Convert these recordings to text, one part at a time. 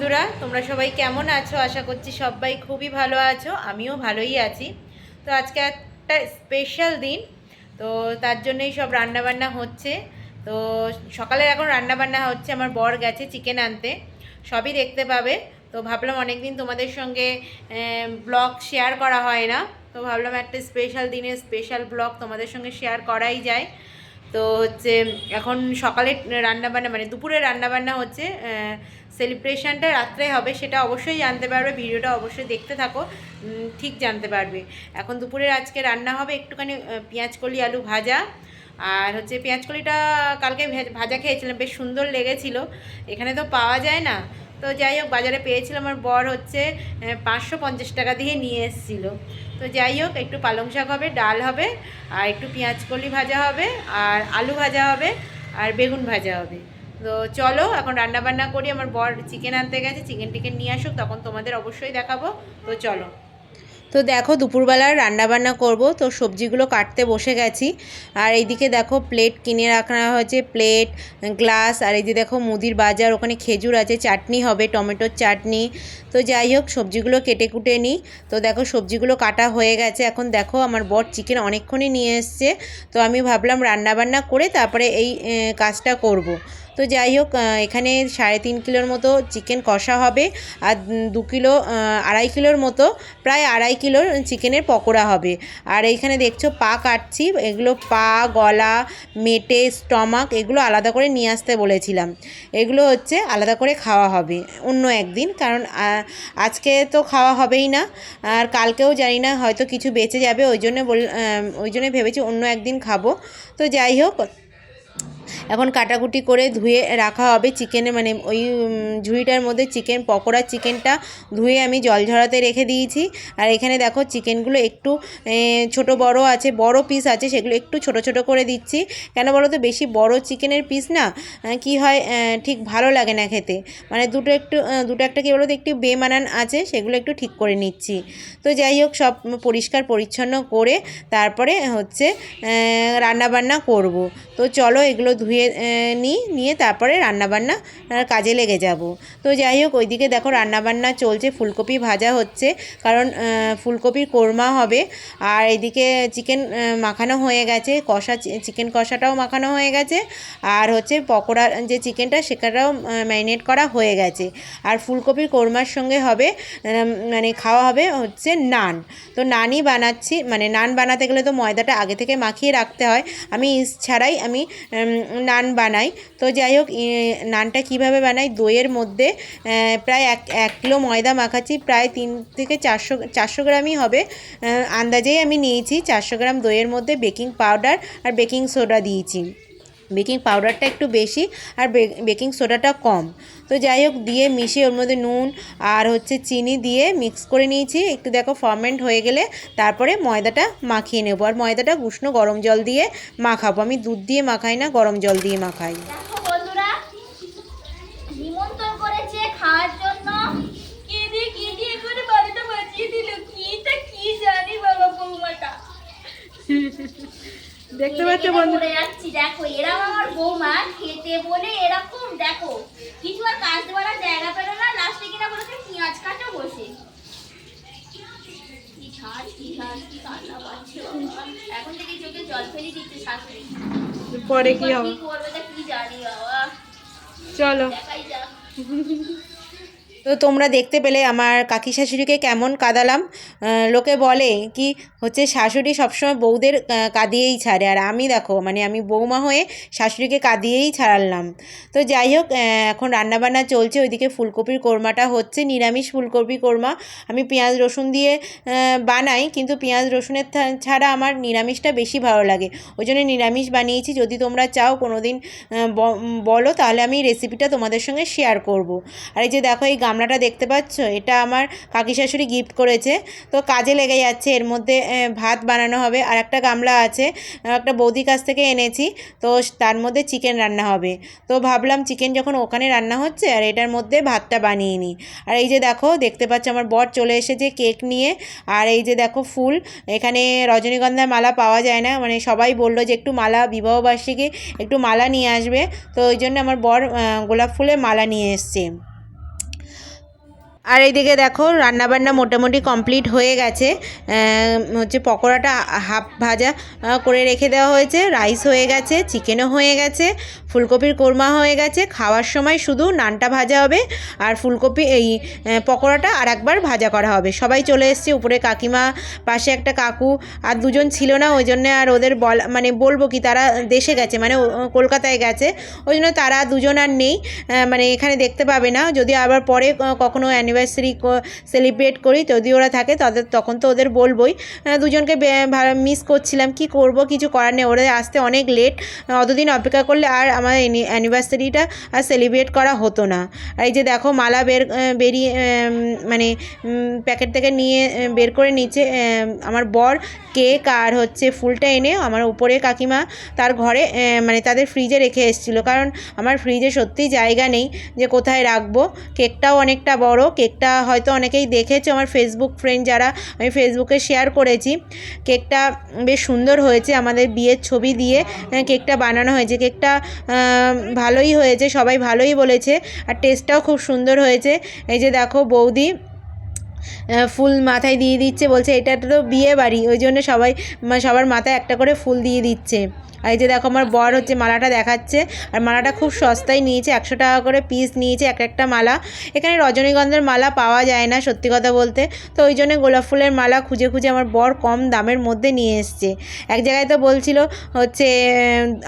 বন্ধুরা, তোমরা সবাই কেমন আছো? আশা করছি সবাই খুবই ভালো আছো, আমিও ভালোই আছি। তো আজকে একটা স্পেশাল দিন, তো তার জন্যই সব রান্নাবান্না হচ্ছে। তো সকালে এখন রান্নাবান্না হচ্ছে, আমার বর গেছে চিকেন আনতে, সবই দেখতে পাবে। তো ভাবলাম অনেকদিন তোমাদের সঙ্গে ব্লগ শেয়ার করা হয় না। তো ভাবলাম একটা স্পেশাল দিনে স্পেশাল ব্লগ তোমাদের সঙ্গে শেয়ার করাই যায়। তো হচ্ছে, এখন সকালে রান্নাবান্না মানে দুপুরে রান্নাবান্না হচ্ছে সেলিব্রেশনটা রাত্রে হবে সেটা অবশ্যই জানতে পারবে ভিডিওটা অবশ্যই দেখতে থাকো ঠিক জানতে পারবে। এখন দুপুরের আজকে রান্না হবে একটুখানি আহ, পেঁয়াজ কলি আলু ভাজা। আর হচ্ছে পেঁয়াজ কলিটা কালকে ভেজ- খেয়েছিলাম বেশ সুন্দর লেগেছিল। এখানে তো পাওয়া যায় না। তো যাই হোক বাজারে পেয়েছিলাম আমার বর হচ্ছে পাঁচশো পঞ্চাশ টাকা দিয়ে নিয়ে এসেছিল। তো যাই হোক একটু পালং শাক হবে ডাল হবে আর একটু পেঁয়াজ কলি ভাজা হবে আর আলু ভাজা হবে আর বেগুন ভাজা হবে। তো চলো, এখন রান্না বান্না করি। আমার বর চিকেন আনতে গেছে চিকেন টিকেন নিয়ে আসুক, তখন তোমাদের অবশ্যই দেখাবো। তো চলো। তো দেখো দুপুরবেলার রান্নাবান্না করব। তো সবজিগুলো কাটতে বসে গেছি। আর এইদিকে দেখো প্লেট কিনে রাখা হয়েছে। প্লেট গ্লাস আর এই যে দেখো, মুদির বাজার, ওখানে খেজুর আছে, চাটনি হবে, টমেটোর চাটনি। তো যাই হোক, সবজিগুলো কেটে কুটে নিই। তো দেখো, সবজিগুলো কাটা হয়ে গেছে। এখন দেখো, আমার বর চিকেন অনেকক্ষণই নিয়ে এসছে। তো আমি ভাবলাম রান্নাবান্না করে তারপরে এই কাজটা করব। তো যাই হোক এখানে সাড়ে তিন কিলোর মতো চিকেন কষা হবে আর দু কিলো আড়াই কিলোর মতো, প্রায় আড়াই কিলোর চিকেনের পকোড়া হবে। আর এইখানে দেখছ পা কাটছি, এগুলো পা, গলা, মেটে, স্টমাক, এগুলো আলাদা করে নিয়ে আসতে বলেছিলাম। এগুলো হচ্ছে আলাদা করে খাওয়া হবে অন্য একদিন, কারণ আজকে তো খাওয়া হবেই না, আর কালকেও জানি না, হয়তো কিছু বেঁচে যাবে, ওই জন্য বল ওই জন্য ভেবেছি অন্য একদিন খাব। তো যাই হোক এখন কাটাকুটি করে ধুয়ে রাখা হবে চিকেনে মানে ওই ঝুড়িটার মধ্যে চিকেন পকোড়ার চিকেনটা ধুয়ে আমি জল ঝরাতে রেখে দিয়েছি। আর এখানে দেখো চিকেনগুলো একটু ছোট বড় আছে, বড় পিস আছে, সেগুলো একটু ছোট ছোট করে দিচ্ছি। কেন বলো তো বেশি বড় চিকেনের পিস না কি হয় ঠিক ভালো লাগে না খেতে। মানে দুটো একটু দুটো একটা কী বলো তো একটু বেমানান আছে, সেগুলো একটু ঠিক করে নিচ্ছি। তো যাই হোক, সব পরিষ্কার পরিচ্ছন্ন করে তারপরে হচ্ছে রান্নাবান্না করব। তো চলো এগুলো ধুয়ে নিই নিয়ে তারপরে রান্নাবান্না কাজে লেগে যাব। তো যাই হোক, ওইদিকে দেখো রান্নাবান্না চলছে, ফুলকপি ভাজা হচ্ছে, কারণ ফুলকপির কোরমা হবে। আর এদিকে চিকেন মাখানো হয়ে গেছে, কষা চিকেন কষাটাও মাখানো হয়ে গেছে। আর হচ্ছে পকোড়া, যে চিকেনটা সেটাও ম্যারিনেট করা হয়ে গেছে। আর ফুলকপির কোরমার সঙ্গে হবে মানে খাওয়া হবে হচ্ছে নান। তো নানই বানাচ্ছি মানে নান বানাতে গেলে তো ময়দাটা আগে থেকে মাখিয়ে রাখতে হয়। আমি ইস্ট ছাড়াই আমি নান বানাই। তো যাই হোক নানটা কীভাবে বানাই? দইয়ের মধ্যে প্রায় এক এক কিলো ময়দা মাখাচ্ছি। প্রায় তিন থেকে চারশো চারশো গ্রামই হবে। আন্দাজেই আমি নিয়েছি। চারশো গ্রাম দইয়ের মধ্যে বেকিং পাউডার আর বেকিং সোডা দিয়েছি। বেকিং পাউডারটা একটু বেশি আর বেকিং সোডাটা কম। তো যাই হোক, দিয়ে মিশিয়ে ওর মধ্যে নুন আর হচ্ছে চিনি দিয়ে মিক্স করে নিয়েছি। একটু দেখো ফর্মেন্ট হয়ে গেলে তারপরে ময়দাটা মাখিয়ে নেব। আর ময়দাটা উষ্ণ গরম জল দিয়ে মাখাবো। আমি দুধ দিয়ে মাখাই না, গরম জল দিয়ে মাখাই। খাওয়ার জন্য। কি দিয়ে কি দিয়ে করে বাড়িটা বাঁচিয়ে দিল? কি জানি বাবা বৌমাটা। দেখতে কেঁদে মরে যাচ্ছি দেখো এরকম আমার বৌমা খেতে বলে এরকম দেখো কিছু আর কাটতে পারার জায়গা পেল না লাস্টে কিনা বলেছে পেঁয়াজ কাটা বসে। পাচ্ছে এখন থেকে চোখে জল ফেলে দিচ্ছে শাশুড়ি। পরে কি জানি বাবা। চলো। তো তোমরা দেখতে পেলে আমার কাকি শাশুড়িকে কেমন কাঁদালাম। লোকে বলে কি হচ্ছে শাশুড়ি সবসময় বউদের কাঁদিয়েই ছাড়ে। আর আমি দেখো মানে আমি বৌমা হয়ে শাশুড়িকে কাঁদিয়েই ছাড়ালাম। তো যাই হোক এখন রান্নাবান্না চলছে। ওইদিকে ফুলকপির কোরমাটা হচ্ছে, নিরামিষ ফুলকপি কোরমা। আমি পেঁয়াজ রসুন দিয়ে বানাই, কিন্তু পেঁয়াজ রসুনের ছাড়া আমার নিরামিষটা বেশি ভালো লাগে। ওই জন্য নিরামিষ বানিয়েছি। যদি তোমরা চাও কোনো দিন বলো, তাহলে আমি রেসিপিটা তোমাদের সঙ্গে শেয়ার করব। আর এই যে দেখো, এই গামলাটা দেখতে পাচ্ছ? এটা আমার কাকি শাশুড়ি গিফট করেছে। তো কাজে লেগে যাচ্ছে। এর মধ্যে ভাত বানানো হবে। আর একটা গামলা আছে একটা বৌদির কাছ থেকে এনেছি। তো তার মধ্যে চিকেন রান্না হবে। তো ভাবলাম চিকেন যখন ওখানে রান্না হচ্ছে, আর এটার মধ্যে ভাতটা বানিয়ে নিই। আর এই যে দেখো, দেখতে পাচ্ছ আমার বর চলে এসেছে কেক নিয়ে। আর এই যে দেখো ফুল, এখানে রজনীগন্ধার মালা পাওয়া যায় না। মানে সবাই বলল যে একটু মালা বিবাহবার্ষিকী একটু মালা নিয়ে আসবে। তো ওই জন্য আমার বর গোলাপ ফুলের মালা নিয়ে এসছে। আর এইদিকে দেখো, রান্নাবান্না মোটামুটি কমপ্লিট হয়ে গেছে। হচ্ছে পকোড়াটা হাফ ভাজা করে রেখে দেওয়া হয়েছে। রাইস হয়ে গেছে চিকেনও হয়ে গেছে, ফুলকপির কোরমা হয়ে গেছে। খাওয়ার সময় শুধু নানটা ভাজা হবে আর ফুলকপি, এই পকোড়াটা আর একবার ভাজা করা হবে। সবাই চলে এসছে, উপরে কাকিমা, পাশে একটা কাকু, আর দুজন ছিল না, ওই জন্যে আর ওদের বল মানে বলব কি, তারা দেশে গেছে মানে কলকাতায় গেছে। ওই জন্য তারা দুজন আর নেই মানে এখানে দেখতে পাবে না। যদি আবার পরে কখনো অ্যানিভার্সারি সেলিব্রেট করি, যদি ওরা থাকে তাদের, তখন তো ওদের বলবোই। দুজনকে মিস করছিলাম, কি করব, কিছু করার নেই। ওরা আসতে অনেক লেট অতদিন অপেক্ষা করলে আর আমার অ্যানিভার্সারিটা আর সেলিব্রেট করা হতো না। আর এই যে দেখো, মালা বের বেরিয়ে মানে প্যাকেট থেকে নিয়ে বের করে নিচে আমার বর কেক আর হচ্ছে ফুলটা এনে আমার উপরে কাকিমা তার ঘরে মানে তাদের ফ্রিজে রেখে এসেছিল। কারণ আমার ফ্রিজে সত্যিই জায়গা নেই যে কোথায় রাখব। কেকটাও অনেকটা বড় কেকটা হয়তো অনেকেই দেখেছ, আমার ফেসবুক ফ্রেন্ড যারা আমি ফেসবুকে শেয়ার করেছি। কেকটা বেশ সুন্দর হয়েছে, আমাদের বিয়ের ছবি দিয়ে কেকটা বানানো হয়েছে। কেকটা ভালোই হয়েছে, সবাই ভালোই বলেছে, আর টেস্টটাও খুব সুন্দর হয়েছে। এই যে দেখো বৌদি ফুল মাথায় দিয়ে দিচ্ছে, বলছে এটা তো বিয়ে বাড়ি, ওই জন্য সবাই, সবার মাথায় একটা করে ফুল দিয়ে দিচ্ছে। এই যে দেখো আমার বর হচ্ছে মালাটা দেখাচ্ছে, আর মালাটা খুব সস্তায় নিয়েছে, একশো টাকা করে পিস নিয়েছে, এক একটা মালা। এখানে রজনীগন্ধার মালা পাওয়া যায় না, সত্যি কথা বলতে। তো ওই জন্য গোলাপ ফুলের মালা খুঁজে খুঁজে আমার বর কম দামের মধ্যে নিয়ে এসছে। এক জায়গায় তো বলছিল হচ্ছে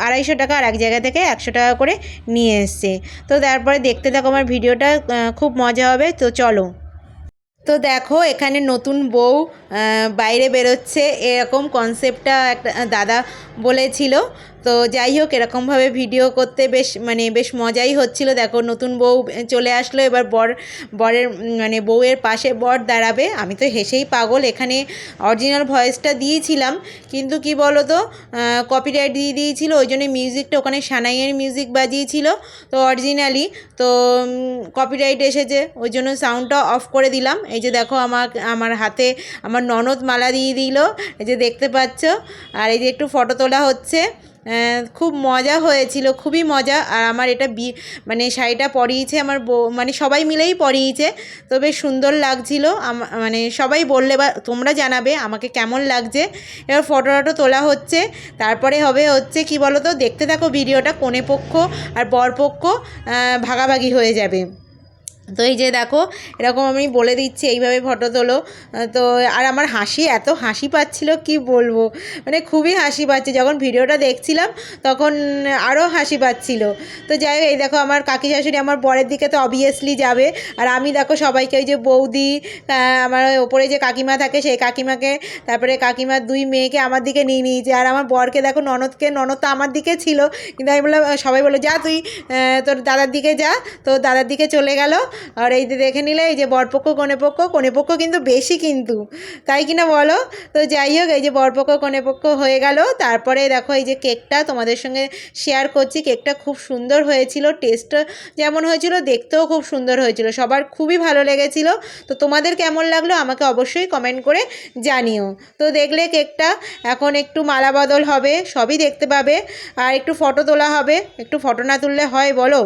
আড়াইশো টাকা, আর এক জায়গা থেকে একশো টাকা করে নিয়ে এসছে। তো তারপরে দেখতে থাকো আমার ভিডিওটা খুব মজা হবে। তো চলো। তো দেখো এখানে নতুন বউ বাইরে বেরোচ্ছে। এরকম কনসেপ্টটা একটা দাদা বলেছিল। তো যাই হোক, এরকমভাবে ভিডিও করতে বেশ মানে বেশ মজাই হচ্ছিল। দেখো, নতুন বউ চলে আসলো, এবার বর, বরের মানে বউয়ের পাশে বর দাঁড়াবে। আমি তো হেসেই পাগল, এখানে অরিজিনাল ভয়েসটা দিয়েছিলাম, কিন্তু কি বলো তো কপিরাইট দিয়ে দিয়েছিল, ওই জন্য মিউজিকটা ওখানে সানাইয়ের মিউজিক বাজিয়েছিল, তো অরিজিনালি তো কপিরাইট এসেছে, ওই জন্য সাউন্ডটা অফ করে দিলাম। এই যে দেখো, আমার আমার হাতে আমার ননদ মালা দিয়ে দিল, এই যে দেখতে পাচ্ছ, আর এই যে একটু ফটো তোলা হচ্ছে। খুব মজা হয়েছিল, খুবই মজা। আর আমার এটা বি মানে শাড়িটা পরিয়েছে আমার মানে সবাই মিলেই পরিয়েছে, তো বেশ সুন্দর লাগছিল। মানে সবাই বললে বা, তোমরা জানাবে আমাকে কেমন লাগছে। এবার ফটো টটো তোলা হচ্ছে, তারপরে হবে হচ্ছে, কি বলো তো দেখতে থাকো ভিডিওটা, কোণে পক্ষ আর বর পক্ষ ভাগাভাগি হয়ে যাবে। তো এই যে দেখো, এরকম আমি বলে দিচ্ছি, এইভাবে ফটো তোলো। তো আর আমার হাসি, এত হাসি পাচ্ছিল, কি বলব? মানে খুবই হাসি পাচ্ছে। যখন ভিডিওটা দেখছিলাম, তখন আরও হাসি পাচ্ছিল। তো যাই হোক, এই দেখো, আমার কাকি শাশুড়ি আমার বরের দিকে তো অবভিয়াসলি যাবে। আর আমি দেখো, সবাইকে ওই যে বৌদি আমার ওপরে যে কাকিমা থাকে, সেই কাকিমাকে, তারপরে কাকিমার দুই মেয়েকে আমার দিকে নিয়ে নিয়েছে। আর আমার বরকে দেখো, ননদকে, ননদ তো আমার দিকে ছিল। কিন্তু আমি বললাম, সবাই বলল, যা তুই তোর দাদার দিকে যা। তো দাদার দিকে চলে গেল। আর এই যে দেখে নিলে, এই যে বরপক্ষ, কনেপক্ষ কনেপক্ষ কিন্তু বেশি কিন্তু। তাই কিনা বলো? তো যাই হোক, এই যে বরপক্ষ, কনেপক্ষ হয়ে গেল। তারপরে দেখো, এই যে কেকটা তোমাদের সঙ্গে শেয়ার করছি। কেকটা খুব সুন্দর হয়েছিল। টেস্ট যেমন হয়েছিল, দেখতেও খুব সুন্দর হয়েছিল। সবার খুবই ভালো লেগেছিল। তো তোমাদের কেমন লাগল, আমাকে অবশ্যই কমেন্ট করে জানিও। তো দেখলে কেকটা, এখন একটু মালা বদল হবে, সবই দেখতে পাবে। আর একটু ফটো তোলা হবে। একটু ফটো না তুললে হয়, বলো?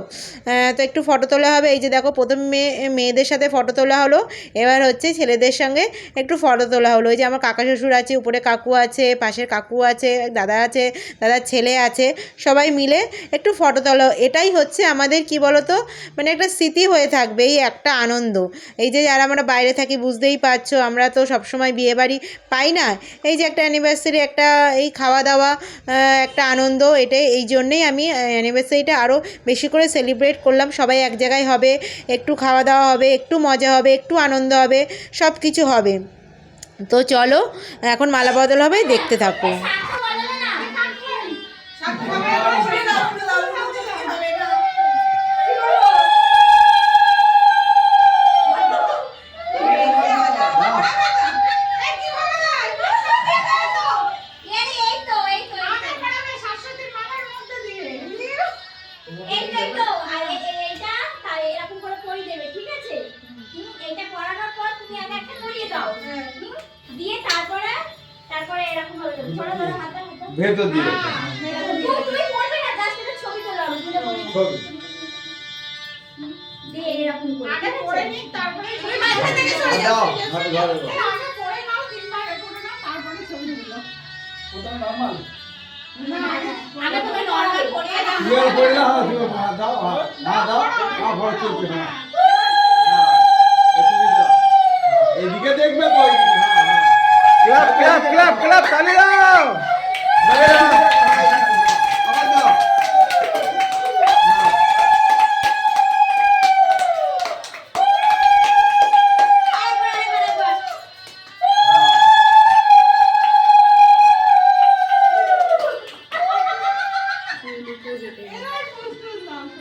তো একটু ফটো তোলা হবে। এই যে দেখো, প্রথম মেয়ে মেয়েদের সাথে ফটো তোলা হলো। এবার হচ্ছে ছেলেদের সঙ্গে একটু ফটো তোলা হলো। ওই যে আমার কাকা শ্বশুর আছে, উপরে কাকু আছে, পাশের কাকু আছে, দাদা আছে, দাদার ছেলে আছে, সবাই মিলে একটু ফটো তোলা এটাই হচ্ছে আমাদের কি বলতো? মানে একটা স্মৃতি হয়ে থাকবে, এই একটা আনন্দ। এই যে যারা আমরা বাইরে থাকি, বুঝতেই পারছ, আমরা তো সবসময় বিয়েবাড়ি পাই না। এই যে একটা অ্যানিভার্সারি একটা এই খাওয়া দাওয়া একটা আনন্দ, এটাই, এই জন্যেই আমি অ্যানিভার্সারিটা আরও বেশি করে সেলিব্রেট করলাম। সবাই এক জায়গায় হবে একটু খাওয়া দাওয়া হবে, একটু মজা হবে, একটু আনন্দ হবে সব কিছু হবে। তো চলো, এখন মালা বদল হবে, দেখতে থাকো। হ্যাঁ, দাও, হ্যাঁ, হ্যাঁ, দাও, হ্যাঁ, ঘরে চলছে, হ্যাঁ। হ্যাঁ, এদিকে দাও। হ্যাঁ, এদিকে দেখবে তো হ্যাঁ, হ্যাঁ। ক্লাপ, ক্লাপ, ক্লাপ, ক্লাপ, তালি দাও।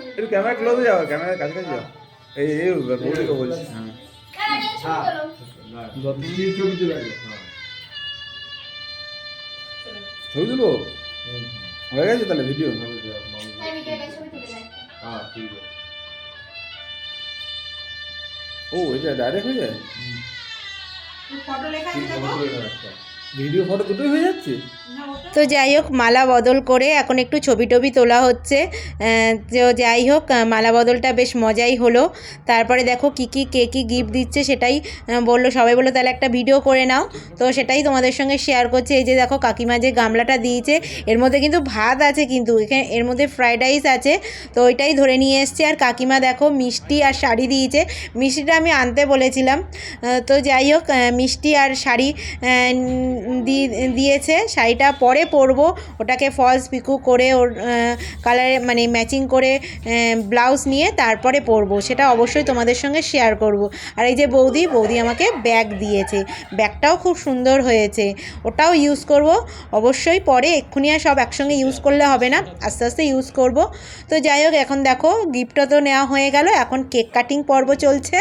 একটু ক্যামেরা ক্লোজে যাও ক্যামেরার কাছাকাছি যাও। এই এই বলছি। হ্যাঁ। ছবি তুলবো হয়ে গেছে তাহলে ভিডিও। হ্যাঁ। হ্যাঁ, ঠিক আছে। ও এটা ডাইরেক্ট হয়ে যায় ফটো লেখা। ভিডিও ফটো দুটোই হয়ে যাচ্ছে? তো যাই হোক, মালা বদল করে এখন একটু ছবি টবি তোলা হচ্ছে। তো যাই হোক মালা বদলটা বেশ মজাই হলো। তারপরে দেখো কি কি, কে কি গিফট দিচ্ছে সেটাই বলল, সবাই বলল, তাহলে একটা ভিডিও করে নাও। তো সেটাই তোমাদের সঙ্গে শেয়ার করছে। এই যে দেখো, কাকিমা যে গামলাটা দিয়েছে, এর মধ্যে কিন্তু ভাত আছে কিন্তু, এখানে এর মধ্যে ফ্রাইড রাইস আছে। তো ওইটাই ধরে নিয়ে এসছে। আর কাকিমা দেখো, মিষ্টি আর শাড়ি দিয়েছে। মিষ্টিটা আমি আনতে বলেছিলাম। তো যাই হোক মিষ্টি আর শাড়ি দিয়েছে, শাড়িটা পরে পরবো। ওটাকে ফলস পিকু করে ওর কালারে মানে ম্যাচিং করে ব্লাউজ নিয়ে তারপরে পরবো। সেটা অবশ্যই তোমাদের সঙ্গে শেয়ার করব। আর এই যে বৌদি বৌদি আমাকে ব্যাগ দিয়েছে। ব্যাগটাও খুব সুন্দর হয়েছে। ওটাও ইউজ করব। অবশ্যই পরে এক্ষুনি আর সব একসঙ্গে ইউজ করলে হবে না। আস্তে আস্তে ইউজ করব। তো যাই হোক, এখন দেখো গিফটটা তো নেওয়া হয়ে গেল। এখন কেক কাটিং পর্ব চলছে।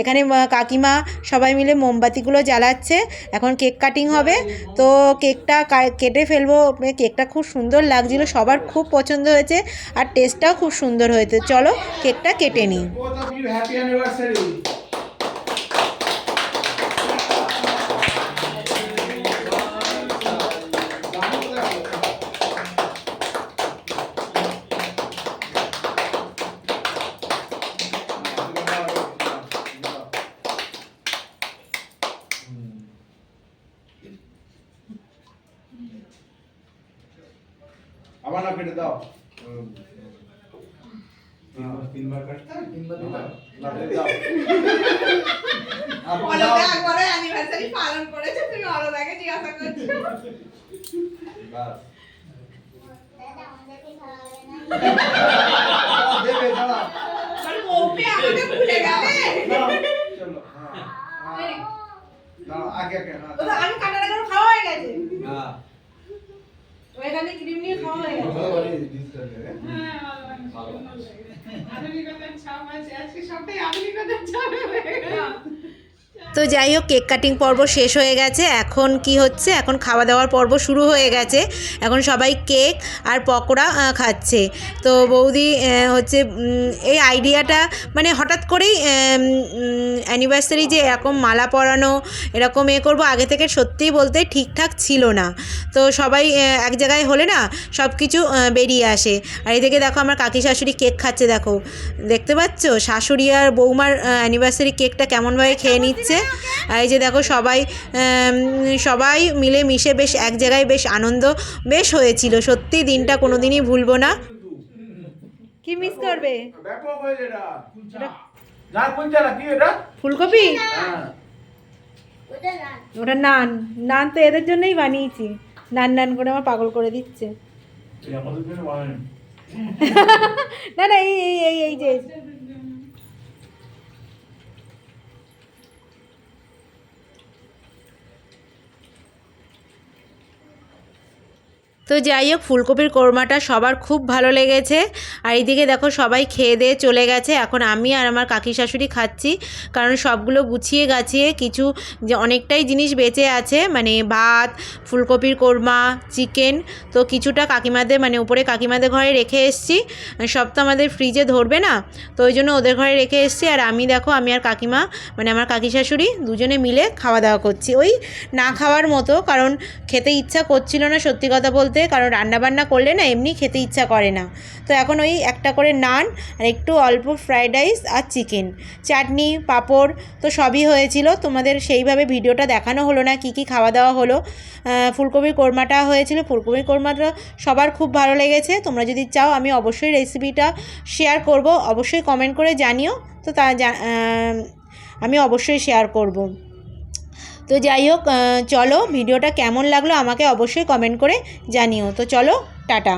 এখানে কাকিমা সবাই মিলে মোমবাতিগুলো জ্বালাচ্ছে। এখন কেক কাটিং হবে। তো কেকটা কেটে ফেলব। কেকটা খুব সুন্দর লাগছিল, সবার খুব পছন্দ হয়েছে আর টেস্টটাও খুব সুন্দর হয়েছে। চলো কেকটা কেটে নিই। আবার না কেটে দাও। তিনবার কাটতে তিনবার দাও লাফে দাও। আপনি দাও। একবারে অ্যানিভার্সারি পালন করেছে তুমি অলদাকে জিজ্ঞাসা করছ। বাস। দাদা, আমাদেরকে খাওয়াবে না? দেবে দাঁড়া। মানে বউকে আমাকে ভুলে গেলে চলো হ্যাঁ। আগে আগে হ্যাঁ। আমি কাটাটা খাওয়া হয়ে গেছে। হ্যাঁ তো এখানে ক্রিম নিয়ে খাওয়া হয়ে গেছে। ভালো। ছাপ হয়ে ভালো তো যাই হোক, কেক কাটিং পর্ব শেষ হয়ে গেছে। এখন কি হচ্ছে? এখন খাওয়া দাওয়ার পর্ব শুরু হয়ে গেছে। এখন সবাই কেক আর পকোড়া খাচ্ছে। তো বৌদি হচ্ছে এই আইডিয়াটা মানে হঠাৎ করেই অ্যানিভার্সারি যে এরকম মালা পরানো, এরকম এ করব, আগে থেকে সত্যিই বলতে ঠিকঠাক ছিল না। তো সবাই এক জায়গায় হলে না সব কিছু বেরিয়ে আসে। আর এদিকে দেখো, আমার কাকি শাশুড়ি কেক খাচ্ছে, দেখো। দেখতে পাচ্ছ? শাশুড়ি আর বৌমার অ্যানিভার্সারি কেকটা কেমনভাবে খেয়ে নিচ্ছে? এই যে দেখো সবাই সবাই মিলে মিশে বেশ এক জায়গায় বেশ আনন্দ বেশ হয়েছিল। সত্যি দিনটা কোনো দিনই ভুলবো না। কি মিস করবে? ফুলকপি? হ্যাঁ। ওটা নান। নান তো এদের জন্যই বানিয়েছি। নান নান করে আমার পাগল করে দিচ্ছে। না না এই এই এই এই যে তো যাই হোক, ফুলকপির কোরমাটা সবার খুব ভালো লেগেছে। আর এইদিকে দেখো সবাই খেয়ে দিয়ে চলে গেছে। এখন আমি আর আমার কাকি শাশুড়ি খাচ্ছি। কারণ সবগুলো গুছিয়ে গাছিয়ে কিছু যে অনেকটাই জিনিস বেঁচে আছে। মানে ভাত, ফুলকপির কোরমা, চিকেন, তো কিছুটা কাকিমাদের মানে উপরে কাকিমাদের ঘরে রেখে এসছি। সব তো আমাদের ফ্রিজে ধরবে না। তো ওই জন্য ওদের ঘরে রেখে এসছি। আর আমি দেখো, আমি আর কাকিমা মানে আমার কাকি শাশুড়ি দুজনে মিলে খাওয়া দাওয়া করছি। ওই না খাওয়ার মতো, কারণ খেতে ইচ্ছা করছিল না সত্যি কথা বলতে। মধ্যে কারণ রান্নাবান্না করলে না এমনি খেতে ইচ্ছা করে না। তো এখন ওই একটা করে নান, আর একটু অল্প ফ্রায়েড রাইস আর চিকেন। চাটনি, পাঁপড়, তো সবই হয়েছিল। তোমাদের সেইভাবে ভিডিওটা দেখানো হলো না, কি কি খাওয়া দাওয়া হলো। ফুলকপির কোরমাটা হয়েছিল। ফুলকপির কোরমাটা সবার খুব ভালো লেগেছে। তোমরা যদি চাও, আমি অবশ্যই রেসিপিটা শেয়ার করব। অবশ্যই কমেন্ট করে জানিও। তো তা আমি অবশ্যই শেয়ার করব। তো যাই হোক চলো, ভিডিওটা কেমন লাগল আমাকে অবশ্যই কমেন্ট করে জানিও। তো চলো, টাটা।